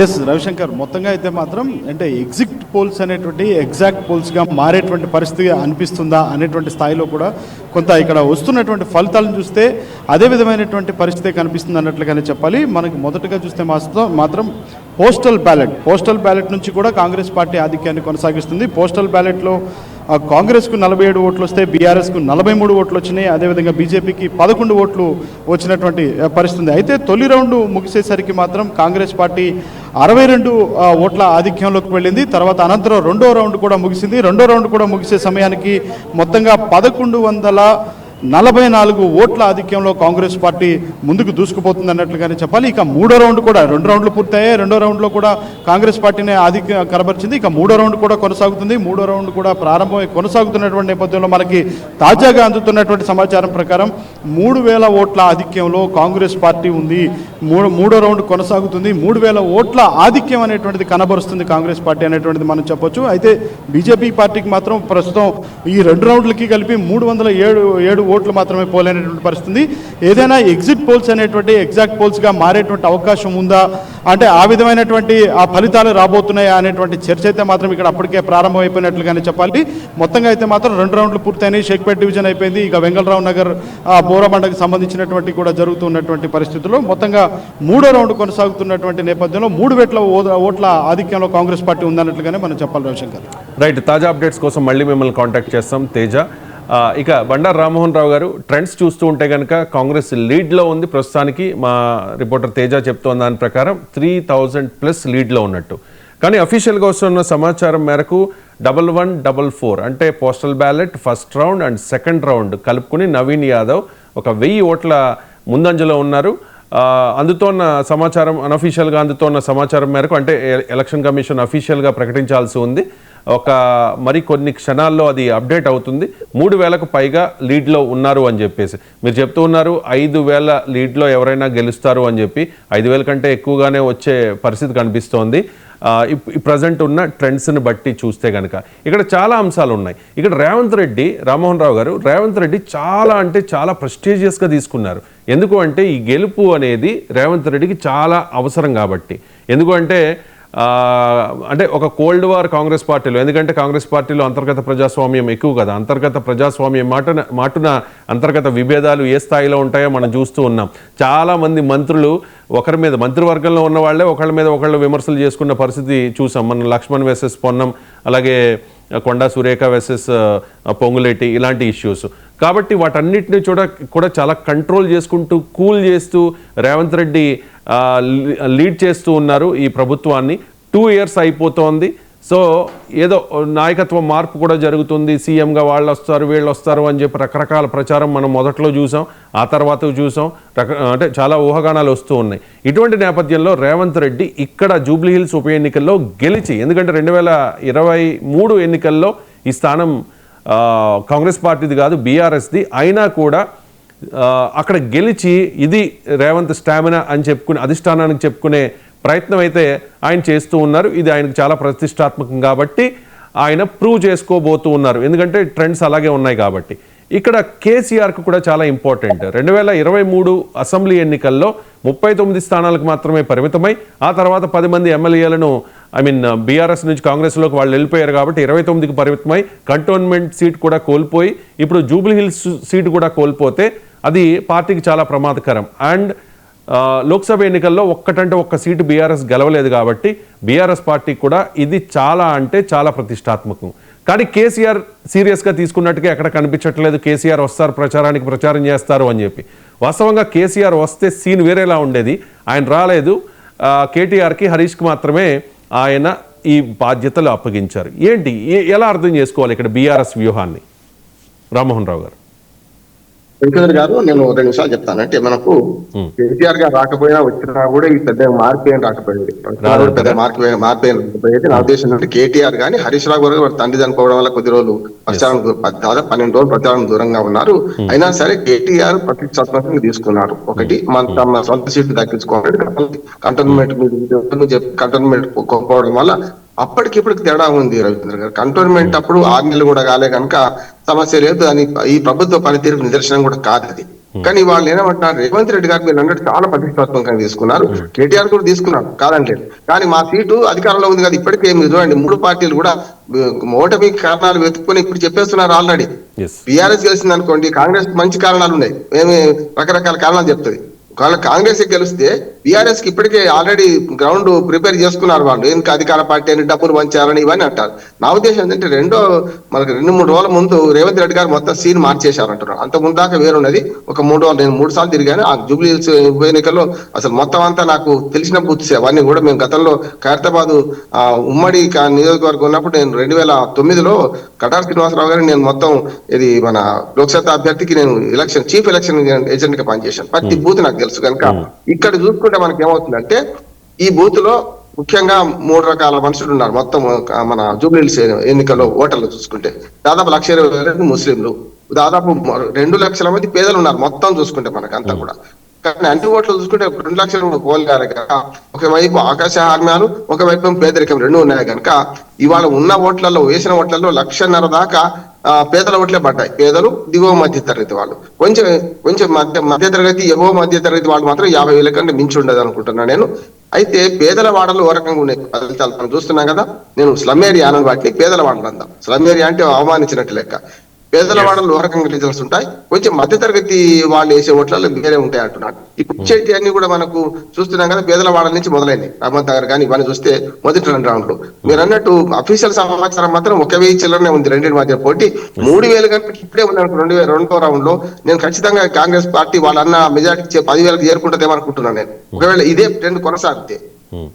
Yes Ravishankar మొత్తంగా అయితే మాత్రం అంటే ఎగ్జిట్ పోల్స్ అనేటువంటి ఎగ్జాక్ట్ పోల్స్గా మారేటువంటి పరిస్థితి అనిపిస్తుందా అనేటువంటి స్థాయిలో కూడా కొంత ఇక్కడ వస్తున్నటువంటి ఫలితాలను చూస్తే అదే విధమైనటువంటి పరిస్థితి కనిపిస్తుంది అన్నట్లుగానే చెప్పాలి. మనకి మొదటగా చూస్తే మాత్రం మాత్రం పోస్టల్ బ్యాలెట్ పోస్టల్ బ్యాలెట్ నుంచి కూడా కాంగ్రెస్ పార్టీ ఆధిక్యాన్ని కొనసాగిస్తుంది. పోస్టల్ బ్యాలెట్లో కాంగ్రెస్కు నలభై ఏడు ఓట్లు వస్తే బీఆర్ఎస్కు నలభై మూడు ఓట్లు వచ్చినాయి. అదేవిధంగా బీజేపీకి పదకొండు ఓట్లు వచ్చినటువంటి పరిస్థితి అయితే తొలి రౌండ్ ముగిసేసరికి మాత్రం కాంగ్రెస్ పార్టీ అరవై రెండు ఓట్ల ఆధిక్యంలోకి వెళ్ళింది. తర్వాత అనంతరం రెండో రౌండ్ కూడా ముగిసింది. రెండో రౌండ్ కూడా ముగిసే సమయానికి మొత్తంగా పదకొండు వందల నలభై నాలుగు ఓట్ల ఆధిక్యంలో కాంగ్రెస్ పార్టీ ముందుకు దూసుకుపోతుంది అన్నట్లుగానే చెప్పాలి. ఇక మూడో రౌండ్ కూడా రెండు రౌండ్లు పూర్తయ్యాయి. రెండో రౌండ్లో కూడా కాంగ్రెస్ పార్టీనే ఆధిక్యం కనబరిచింది. ఇక మూడో రౌండ్ కూడా కొనసాగుతుంది. మూడో రౌండ్ కూడా ప్రారంభమై కొనసాగుతున్నటువంటి నేపథ్యంలో మనకి తాజాగా అందుతున్నటువంటి సమాచారం ప్రకారం మూడు వేల ఓట్ల ఆధిక్యంలో కాంగ్రెస్ పార్టీ ఉంది. మూడు మూడో రౌండ్ కొనసాగుతుంది. మూడు వేల ఓట్ల ఆధిక్యం అనేటువంటిది కనబరుస్తుంది కాంగ్రెస్ పార్టీ అనేటువంటిది మనం చెప్పొచ్చు. అయితే బీజేపీ పార్టీకి మాత్రం ప్రస్తుతం ఈ రెండు రౌండ్లకి కలిపి మూడు వందల ఏడు ఏడు ఓట్లు మాత్రమే పోలేనటువంటి పరిస్థితి ఏదైనా ఎగ్జిట్ పోల్స్ అనేటువంటి ఎగ్జాక్ట్ పోల్స్గా మారేటువంటి అవకాశం ఉందా? అంటే ఆ విధమైనటువంటి ఆ ఫలితాలు రాబోతున్నాయా అనేటువంటి చర్చ అయితే మాత్రం ఇక్కడ అప్పటికే ప్రారంభమైపోయినట్లుగానే చెప్పాలి. మొత్తంగా అయితే మాత్రం రెండు రౌండ్లు పూర్తయినాయి. షేక్పేట్ డివిజన్ అయిపోయింది. ఇక వెంగళరావు నగర్ ఆ, సంబంధించినటువంటి కూడా జరుగుతున్నటువంటి పరిస్థితుల్లో మొత్తంగా మూడో రౌండ్ కొనసాగుతున్నటువంటి నేపథ్యంలో మూడు వేట్ల ఓట్ల ఆధిక్యంలో కాంగ్రెస్ పార్టీ ఉందన్నట్లుగానే మనం చెప్పాలి రవిశంకర్. రైట్ తాజా అప్డేట్స్ కోసం మళ్ళీ మిమ్మల్ని కాంటాక్ట్ చేస్తాం. తేజ ఇక బండారు రామ్మోహన్ రావు గారు ట్రెండ్స్ చూస్తూ ఉంటే కనుక కాంగ్రెస్ లీడ్లో ఉంది. ప్రస్తుతానికి మా రిపోర్టర్ తేజ చెప్తున్న దాని ప్రకారం త్రీ థౌజండ్ ప్లస్ లీడ్లో ఉన్నట్టు. కానీ అఫీషియల్గా వస్తున్న సమాచారం మేరకు డబల్ వన్ డబల్ ఫోర్ అంటే postal ballot first round and second round కలుపుకుని నవీన్ యాదవ్ ఒక వెయ్యి ఓట్ల ముందంజలో ఉన్నారు. అందుతోన్న సమాచారం అన్అఫీషియల్గా అందుతోన్న సమాచారం మేరకు అంటే ఎ- ఎలక్షన్ కమిషన్ అఫీషియల్గా ప్రకటించాల్సి ఉంది. ఒక మరి కొన్ని క్షణాల్లో అది అప్డేట్ అవుతుంది. మూడు వేలకు పైగా లీడ్లో ఉన్నారు అని చెప్పేసి. మీరు చెప్తూ ఉన్నారు ఐదు వేల లీడ్లో ఎవరైనా గెలుస్తారు అని చెప్పి. ఐదు వేల కంటే ఎక్కువగానే వచ్చే పరిస్థితి కనిపిస్తోంది. ప్రజెంట్ ఉన్న ట్రెండ్స్ని బట్టి చూస్తే కనుక ఇక్కడ చాలా అంశాలు ఉన్నాయి. ఇక్కడ రేవంత్ రెడ్డి రామ్మోహన్ రావు గారు రేవంత్ రెడ్డి చాలా అంటే చాలా ప్రెస్టీజియస్గా తీసుకున్నారు. ఎందుకు అంటే ఈ గెలుపు అనేది రేవంత్ రెడ్డికి చాలా అవసరం కాబట్టి. ఎందుకు అంటే ఒక కోల్డ్ వార్ కాంగ్రెస్ పార్టీలో ఎందుకంటే కాంగ్రెస్ పార్టీలో అంతర్గత ప్రజాస్వామ్యం ఎక్కువ కదా అంతర్గత ప్రజాస్వామ్యం మాటన మాటున అంతర్గత విభేదాలు ఏ స్థాయిలో ఉంటాయో మనం చూస్తూ ఉన్నాం. చాలామంది మంత్రులు ఒకరి మీద మంత్రివర్గంలో ఉన్న వాళ్ళే ఒకళ్ళ మీద ఒకళ్ళు విమర్శలు చేసుకున్న పరిస్థితి చూసాం. మన లక్ష్మణ్ వేసెస్ పొన్నం అలాగే కొండా సురేఖ వెసెస్ uh, పొంగులేటి ఇలాంటి ఇష్యూస్ కాబట్టి వాటన్నిటిని చూడ కూడా చాలా కంట్రోల్ చేసుకుంటూ కూల్ చేస్తూ రేవంత్ రెడ్డి uh, లీడ్ చేస్తూ ఉన్నారు ఈ ప్రభుత్వాన్ని. టూ ఇయర్స్ అయిపోతోంది. సో ఏదో నాయకత్వ మార్పు కూడా జరుగుతుంది. సీఎంగా వాళ్ళు వస్తారు వీళ్ళు వస్తారు అని చెప్పి రకరకాల ప్రచారం మనం మొదట్లో చూసాం. ఆ తర్వాత చూసాం. రక అంటే చాలా ఊహాగానాలు వస్తూ ఉన్నాయి. ఇటువంటి నేపథ్యంలో రేవంత్ రెడ్డి ఇక్కడ జూబ్లీ హిల్స్ ఉప ఎన్నికల్లో గెలిచి ఎందుకంటే రెండు వేల ఇరవై మూడు ఎన్నికల్లో ఈ స్థానం కాంగ్రెస్ పార్టీది కాదు బీఆర్ఎస్ది. అయినా కూడా అక్కడ గెలిచి ఇది రేవంత్ స్టామినా అని చెప్పుకునే అధిష్టానానికి చెప్పుకునే ప్రయత్నం అయితే ఆయన చేస్తూ ఉన్నారు. ఇది ఆయనకు చాలా ప్రతిష్టాత్మకం కాబట్టి ఆయన ప్రూవ్ చేసుకోబోతూ ఉన్నారు. ఎందుకంటే ట్రెండ్స్ అలాగే ఉన్నాయి కాబట్టి. ఇక్కడ కేసీఆర్కు కూడా చాలా ఇంపార్టెంట్. రెండు వేల ఇరవై మూడు అసెంబ్లీ ఎన్నికల్లో ముప్పై తొమ్మిది స్థానాలకు మాత్రమే పరిమితమై ఆ తర్వాత పది మంది ఎమ్మెల్యేలను ఐ మీన్ బీఆర్ఎస్ నుంచి కాంగ్రెస్లోకి వాళ్ళు వెళ్ళిపోయారు కాబట్టి ఇరవై తొమ్మిదికి పరిమితమై కంటోన్మెంట్ సీట్ కూడా కోల్పోయి ఇప్పుడు జూబ్లీహిల్స్ సీటు కూడా కోల్పోతే అది పార్టీకి చాలా ప్రమాదకరం. అండ్ లోక్సభ ఎన్నికల్లో ఒక్కటంటే ఒక్క సీటు బీఆర్ఎస్ గెలవలేదు కాబట్టి బీఆర్ఎస్ పార్టీ కూడా ఇది చాలా అంటే చాలా ప్రతిష్టాత్మకం. కానీ కేసీఆర్ సీరియస్గా తీసుకున్నట్టుగా ఎక్కడ కనిపించట్లేదు. కేసీఆర్ వస్తారు ప్రచారానికి ప్రచారం చేస్తారు అని చెప్పి. వాస్తవంగా కేసీఆర్ వస్తే సీన్ వేరేలా ఉండేది. ఆయన రాలేదు. కేటీఆర్కి హరీష్కి మాత్రమే ఆయన ఈ బాధ్యతలు అప్పగించారు. ఏంటి? ఎలా అర్థం చేసుకోవాలి ఇక్కడ బీఆర్ఎస్ వ్యూహాన్ని? రామ్మోహన్ రావు గారు. వెంకటేశ్వర గారు నేను రెండు నిమిషాలు చెప్తాను. అంటే మనకు కేసీఆర్ గారు రాకపోయినా వచ్చినా కూడా ఈ పెద్ద మార్పు ఏం రాకపోయింది. పెద్ద మార్పు మార్పు ఏం రాకపోయేది. నా ఉద్దేశం ఏంటంటే కేటీఆర్ గాని హరీష్ రావు గారు తండ్రి చనిపోవడం వల్ల కొద్ది రోజులు ప్రచారం దాదాపు పన్నెండు రోజులు ప్రచారం దూరంగా ఉన్నారు. అయినా సరే కేటీఆర్ ప్రతిష్టాత్మకంగా తీసుకున్నారు. ఒకటి మన తమ సొంత సీట్లు దక్కించుకోవాలి. కంటోన్మెంట్ కంటోన్మెంట్ కోల్పోవడం వల్ల అప్పటికిప్పటికి తేడా ఉంది రవీంద్ర గారు. కంటోన్మెంట్ అప్పుడు ఆరు నెలలు కూడా కాలే కనుక సమస్య లేదు అని ఈ ప్రభుత్వ పనితీరుకు నిదర్శనం కూడా కాదు అది. కానీ వాళ్ళు ఏమంటున్నారు రేవంత్ రెడ్డి గారు మీరు అన్నట్టు చాలా ప్రతిష్టాత్మకంగా తీసుకున్నారు. కేటీఆర్ కూడా తీసుకున్నారు కాదంటే కానీ మా సీటు అధికారంలో ఉంది కదా ఇప్పటికే మీరు చూడండి మూడు పార్టీలు కూడా ఓటమి కారణాలు వెతుక్కుని ఇప్పుడు చెప్పేస్తున్నారు ఆల్రెడీ. ఎస్ బీఆర్ఎస్ గెలిచింది అనుకోండి కాంగ్రెస్ మంచి కారణాలు ఉన్నాయి. ఏమి రకరకాల కారణాలు చెప్తుంది ఒకవేళ కాంగ్రెస్ గెలిస్తే బీఆర్ఎస్కి ఇప్పటికే ఆల్రెడీ గ్రౌండ్ ప్రిపేర్ చేసుకున్నారు వాళ్ళు. ఎందుకు అధికార పార్టీ అని డబ్బులు పంచారని ఇవన్నీ అంటారు. నా ఉద్దేశం ఏంటంటే రెండో మనకు రెండు మూడు రోజుల ముందు రేవంత్ రెడ్డి గారు మొత్తం సీన్ మార్చేశారు అంటున్నారు అంత ముందు దాకా వేరున్నది. ఒక మూడు రోజులు నేను మూడు సార్లు తిరిగాను. ఆ జూబ్లీ ఉప ఎన్నికల్లో అసలు మొత్తం అంతా నాకు తెలిసిన బూత్స్ అవన్నీ కూడా మేము గతంలో ఖైరతాబాద్ ఆ, ఉమ్మడి నియోజకవర్గం ఉన్నప్పుడు నేను రెండు వేల తొమ్మిదిలో కటార్ శ్రీనివాసరావు గారిని నేను మొత్తం ఇది మన లోక్సభ అభ్యర్థికి నేను ఎలక్షన్ చీఫ్ ఎలక్షన్ ఏజెంట్గా పనిచేశాను. ప్రతి బూత్ నాకు తెలుసు కనుక ఇక్కడ చూసుకుంటే మనకి ఏమవుతుందంటే ఈ బూత్లో ముఖ్యంగా మూడు రకాల మనుషులు ఉన్నారు. మొత్తం మన జూబ్లీహిల్స్ ఎన్నికల్లో ఓటర్లు చూసుకుంటే. దాదాపు లక్ష ఇరవై వేల ముస్లింలు. దాదాపు రెండు లక్షల మంది పేదలు ఉన్నారు మొత్తం చూసుకుంటే మనకంతా కూడా. కానీ అన్ని ఓట్లు చూసుకుంటే రెండు లక్షల పోల్ గారు కనుక ఒకవైపు ఆకాశ హార్మ్యాలు ఒకవైపు పేదరికం రెండు ఉన్నాయి కనుక ఇవాళ ఉన్న ఓట్లలో వేసిన ఓట్లలో లక్షన్నర దాకా పేదల ఓట్లే పడ్డాయి. పేదలు దిగువ మధ్య తరగతి వాళ్ళు. కొంచెం కొంచెం మధ్య మధ్య తరగతి ఎగువ మధ్య తరగతి వాళ్ళు మాత్రం యాభై వేల కంటే మించి ఉండదు అనుకుంటున్నాను నేను. అయితే పేదల వాడలు ఓ రకంగా ఉన్నాయి ఫలితాలు మనం చూస్తున్నాం కదా. నేను స్లమ్ ఏరియా అని వాటిని పేదల వాడలు అందాం. స్లమ్ ఏరియా అంటే అవమానించినట్టు లెక్క. పేదల వాడలు ఓ రకంగా రిజల్ట్స్ ఉంటాయి. కొంచెం మధ్య తరగతి వాళ్ళు వేసే ఓట్లలో వేరే ఉంటాయి అంటున్నాడు ఇప్పుడు ఇచ్చేటి అన్ని కూడా మనకు చూస్తున్నాం కదా పేదల వాడల నుంచి మొదలైంది రహమత్ నగర్ కానీ ఇవన్నీ చూస్తే మొదటి రెండు రౌండ్లు. మీరు అన్నట్టు అఫీషియల్ సమాచారం మాత్రం ఒక వెయ్యి చిల్లరనే ఉంది రెండింటి మధ్య పోటీ. మూడు వేలు కనుక ఇప్పుడే అనుకో రెండు వేల రెండో రౌండ్లో నేను ఖచ్చితంగా కాంగ్రెస్ పార్టీ వాళ్ళన్న మెజార్టీ పదివేలకు చేరుకుంటుందేమో అనుకుంటున్నాను నేను. ఒకవేళ ఇదే ట్రెండ్ కొనసాగితే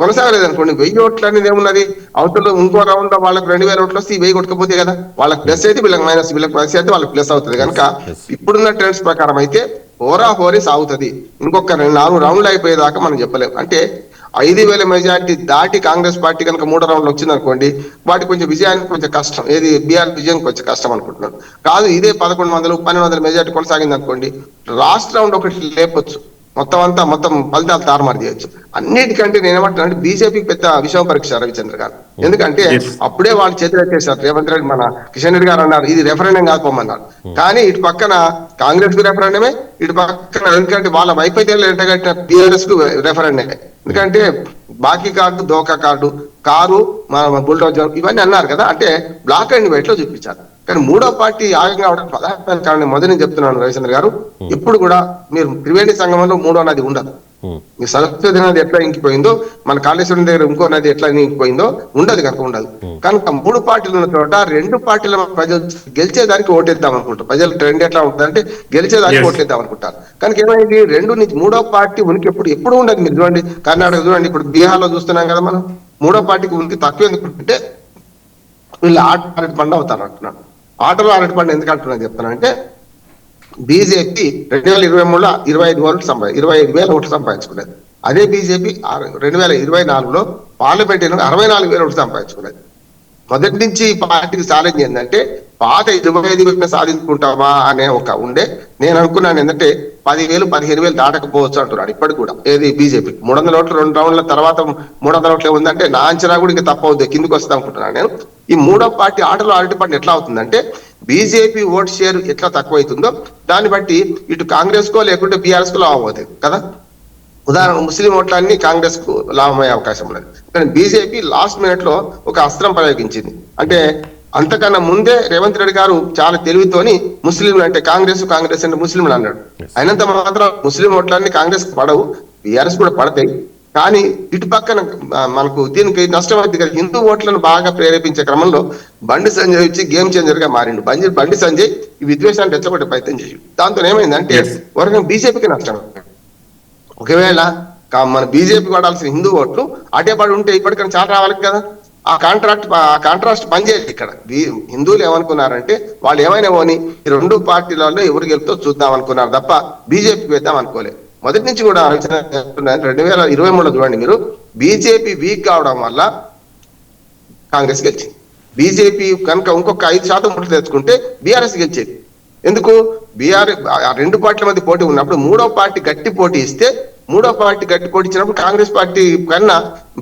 కొనసాగలేదు అనుకోండి వెయ్యి ఓట్లు అనేది ఏమున్నది? అవతల ఇంకో రౌండ్లో వాళ్ళకి రెండు వేల ఓట్లు వస్తే వెయ్యి కొట్టుకపోతే కదా? వాళ్ళకి ప్లస్ అయితే వీళ్ళకి మైనస్ వీళ్ళకి ప్లస్ అయితే వాళ్ళకి ప్లస్ అవుతుంది. కనుక ఇప్పుడున్న ట్రెండ్స్ ప్రకారం అయితే హోరా హోరీ సాగుతుంది. ఇంకొక రెండు నాలుగు రౌండ్లు అయిపోయేదాకా మనం చెప్పలేము. అంటే ఐదు వేల మెజార్టీ దాటి కాంగ్రెస్ పార్టీ కనుక మూడో రౌండ్ వచ్చింది అనుకోండి వాటి కొంచెం విజయానికి కొంచెం కష్టం. ఏది? బీఆర్ విజయం కొంచెం కష్టం అనుకుంటున్నాను. కాదు ఇదే పదకొండు వందలు పన్నెండు వందల మెజార్టీ కొనసాగింది అనుకోండి లాస్ట్ రౌండ్ ఒకటి లేపొచ్చు. మొత్తం అంతా మొత్తం ఫలితాలు తారుమారు చేయొచ్చు. అన్నిటికంటే నేను ఏమంటున్నాను బీజేపీకి పెద్ద విషయం పరీక్ష రవిచంద్ర గారు. ఎందుకంటే అప్పుడే వాళ్ళు చేతులెత్తేసారు రేవంత్ రెడ్డి మన కిషన్ రెడ్డి గారు అన్నారు ఇది రెఫరెండం కాదు పొమ్మన్నారు. కానీ ఇటు పక్కన కాంగ్రెస్కు రెఫరెండమే ఇటు పక్కన ఎందుకంటే వాళ్ళ వైఫల్యాలు ఎంటగట్టిన బీఆర్ఎస్కు రెఫరెండమే ఎందుకంటే బాకీ కార్డు దోకా కార్డు కారు మన బుల్డోజర్ ఇవన్నీ అన్నారు కదా. అంటే బ్లాక్ అండ్ వైట్లో చూపించారు. కానీ మూడో పార్టీ ఆగంగా అవడం ప్రధాన కారణం మొదటి నుంచి చెప్తున్నాను రవిచంద్ర గారు. ఇప్పుడు కూడా మీరు త్రివేణి సంగమంలో మూడో నది ఉండదు. మీ సరస్వతి నది ఎట్లా ఇంకిపోయిందో మన కాళేశ్వరం దగ్గర ఇంకో నది ఎట్లా ఇంకిపోయిందో ఉండదు కనుక ఉండదు. కనుక మూడు పార్టీలు ఉన్న చోట రెండు పార్టీల ప్రజలు గెలిచేదానికి ఓటేద్దాం అనుకుంటారు. ప్రజల ట్రెండ్ ఎట్లా ఉంటుందంటే గెలిచేదానికి ఓట్లేద్దాం అనుకుంటారు. కనుక ఏమైంది? రెండు నుంచి మూడో పార్టీ ఉనికి ఎప్పుడు ఎప్పుడు ఉండదు. మీరు చూడండి కర్ణాటక చూడండి ఇప్పుడు బీహార్లో చూస్తున్నాం కదా మనం. మూడో పార్టీకి ఉనికి తక్కువ ఎందుకుంటే వీళ్ళు ఆట పండు అవుతారు అంటున్నాను ఆటలో అరటి పండు ఎందుకు అంటున్నాను చెప్తానంటే బీజేపీ రెండు వేల ఇరవై మూడులో ఇరవై ఐదు ఓట్లు సంపా ఇరవై ఐదు వేల ఓట్లు సంపాదించుకునేది అదే బీజేపీ రెండు వేల ఇరవై నాలుగులో పార్లమెంట్ ఎన్నికలు అరవై నాలుగు వేల ఓట్లు సంపాదించుకునేది మొదటి నుంచి ఈ పార్టీకి ఛాలెంజ్ ఏంటంటే పాత ఇరవై ఐదు వేలు సాధించుకుంటామా అనే ఒక ఉండే నేను అనుకున్నాను ఏంటంటే పదివేలు పదిహేను వేలు దాటకపోవచ్చు అంటున్నాడు ఇప్పటికి కూడా ఏది బీజేపీ. మూడు వందల ఓట్లు రెండు రౌండ్ల తర్వాత మూడు వందల ఓట్లు ఉందంటే నా అంచనా కూడా ఇంకా తప్పవుద్ది కిందికి వస్తా అనుకుంటున్నాను నేను. ఈ మూడో పార్టీ ఆటలో పండు ఎట్లా అవుతుందంటే బీజేపీ ఓట్ షేర్ ఎట్లా తక్కువ అవుతుందో దాన్ని బట్టి ఇటు కాంగ్రెస్ కో లేకుంటే బీఆర్ఎస్ కో లాభం అవుతుంది కదా? ఉదాహరణ ముస్లిం ఓట్లన్నీ కాంగ్రెస్కు లాభమయ్యే అవకాశం ఉన్నది. కానీ బీజేపీ లాస్ట్ మినిట్లో ఒక అస్త్రం ప్రయోగించింది. అంటే అంతకన్నా ముందే రేవంత్ రెడ్డి గారు చాలా తెలివితోని ముస్లింలు అంటే కాంగ్రెస్ కాంగ్రెస్ అంటే ముస్లింలు అన్నాడు. అయినంత మాత్రం ముస్లిం ఓట్లన్నీ కాంగ్రెస్ పడవు బీఆర్ఎస్ కూడా పడతాయి. కానీ ఇటు పక్కన మనకు దీనికి నష్టం అవుతుంది కదా. హిందూ ఓట్లను బాగా ప్రేరేపించే క్రమంలో బండి సంజయ్ వచ్చి గేమ్ చేంజర్గా మారిండు. బండి బండి సంజయ్ ఈ విద్వేషాన్ని రెచ్చగొట్టే ప్రయత్నం చేసి దాంతో ఏమైందంటే వరకు బీజేపీకి నష్టం. ఒకవేళ మన బీజేపీ పడాల్సిన హిందూ ఓట్లు అటే పడి ఉంటే ఇప్పటికైనా చాలా రావాలి కదా. ఆ కాంట్రాక్ట్ ఆ కాంట్రాస్ట్ పనిచేయదు ఇక్కడ. హిందువులు ఏమనుకున్నారంటే వాళ్ళు ఏమైనా పోని ఈ రెండు పార్టీలలో ఎవరు గెలుపుతో చూద్దాం అనుకున్నారు తప్ప బీజేపీకి వేద్దాం అనుకోలేదు మొదటి నుంచి కూడా ఆలోచన చేస్తున్నాను. రెండు వేల ఇరవై మూడులో చూడండి మీరు. బీజేపీ వీక్ కావడం వల్ల కాంగ్రెస్ గెలిచింది. బీజేపీ కనుక ఇంకొక ఐదు శాతం ఓట్లు తెచ్చుకుంటే బీఆర్ఎస్ గెలిచేది. ఎందుకు? బీఆర్ ఆ రెండు పార్టీల మధ్య పోటీ ఉన్నప్పుడు మూడో పార్టీ గట్టి పోటీ ఇస్తే మూడో పార్టీ గట్టి పోటీ ఇచ్చినప్పుడు కాంగ్రెస్ పార్టీ కన్నా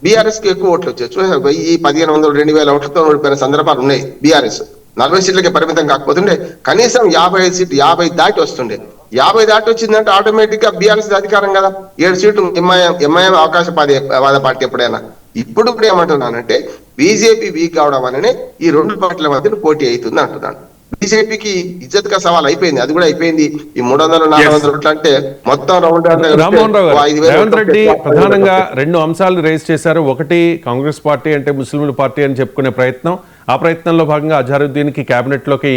బీఆర్ఎస్కి ఎక్కువ ఓట్లు వచ్చాయి ఈ పదిహేను వందలు రెండు వేల ఓట్లతో ఓడిపోయిన సందర్భాలు ఉన్నాయి బీఆర్ఎస్. నలభై సీట్లకి పరిమితం కాకపోతుండే కనీసం యాభై ఐదు సీట్లు యాభై దాటి వస్తుండే. యాభై దాటి వచ్చిందంటే ఆటోమేటిక్గా బీఆర్ఎస్ అధికారం కదా. ఏడు సీట్లు ఎంఐఎం ఎంఐఎం అవకాశ పాది వాద పార్టీ ఎప్పుడైనా. ఇప్పుడు కూడా ఏమంటున్నానంటే బీజేపీ వీక్ అవడం వల్లనే ఈ రెండు పార్టీల మధ్య పోటీ అవుతుంది అంటున్నాను. బీజేపీకి ఇజ్జత్గా సవాల్ అయిపోయింది అది కూడా అయిపోయింది. ఈ మూడు వందలు నాలుగు వందలు ఓట్లు అంటే మొత్తం రౌండ్ రేవంత్ రెడ్డి ప్రధానంగా రెండు అంశాలు రేస్ చేశారు. ఒకటి కాంగ్రెస్ పార్టీ అంటే ముస్లింల పార్టీ అని చెప్పుకునే ప్రయత్నం. ఆ ప్రయత్నంలో భాగంగా అజారుద్దీన్కి క్యాబినెట్లోకి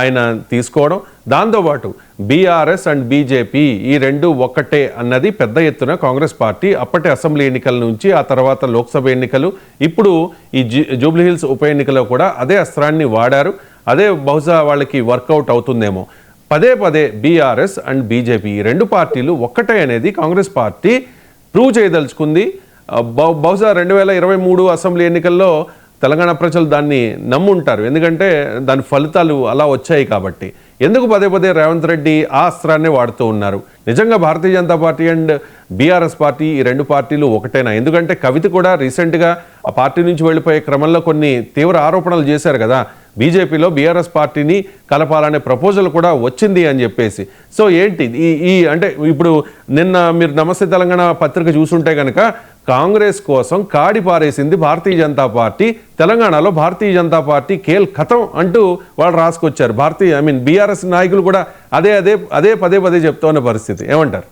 ఆయన తీసుకోవడం. దాంతోపాటు బీఆర్ఎస్ అండ్ బీజేపీ ఈ రెండు ఒక్కటే అన్నది పెద్ద ఎత్తున కాంగ్రెస్ పార్టీ అప్పటి అసెంబ్లీ ఎన్నికల నుంచి ఆ తర్వాత లోక్సభ ఎన్నికలు ఇప్పుడు ఈ జూబ్లీహిల్స్ ఉప ఎన్నికలో కూడా అదే అస్త్రాన్ని వాడారు. అదే బహుశా వాళ్ళకి వర్కౌట్ అవుతుందేమో. పదే పదే బీఆర్ఎస్ అండ్ బీజేపీ ఈ రెండు పార్టీలు ఒక్కటే అనేది కాంగ్రెస్ పార్టీ ప్రూవ్ చేయదలుచుకుంది. బహుశా రెండు వేల ఇరవై మూడు అసెంబ్లీ ఎన్నికల్లో తెలంగాణ ప్రజలు దాన్ని నమ్ముంటారు. ఎందుకంటే దాని ఫలితాలు అలా వచ్చాయి కాబట్టి. ఎందుకు పదే పదే రేవంత్ రెడ్డి ఆ అస్త్రాన్ని వాడుతూ ఉన్నారు? నిజంగా Bharatiya Janata party and BRS party ఈ రెండు పార్టీలు ఒకటేనా? ఎందుకంటే కవిత కూడా రీసెంట్గా ఆ పార్టీ నుంచి వెళ్ళిపోయే క్రమంలో కొన్ని తీవ్ర ఆరోపణలు చేశారు కదా. బీజేపీలో బీఆర్ఎస్ పార్టీని కలపాలనే ప్రపోజల్ కూడా వచ్చింది అని చెప్పేసి. సో ఏంటి? ఈ ఈ అంటే ఇప్పుడు నిన్న మీరు నమస్తే తెలంగాణ పత్రిక చూసుంటే కనుక కాంగ్రెస్ కోసం కాడి పారేసింది భారతీయ జనతా పార్టీ. తెలంగాణలో భారతీయ జనతా పార్టీ కేల్ కథం అంటూ వాళ్ళు రాసుకొచ్చారు. భారతీయ ఐ మీన్ బీఆర్ఎస్ నాయకులు కూడా అదే అదే అదే పదే పదే చెప్తున్న పరిస్థితి. ఏమంటారు?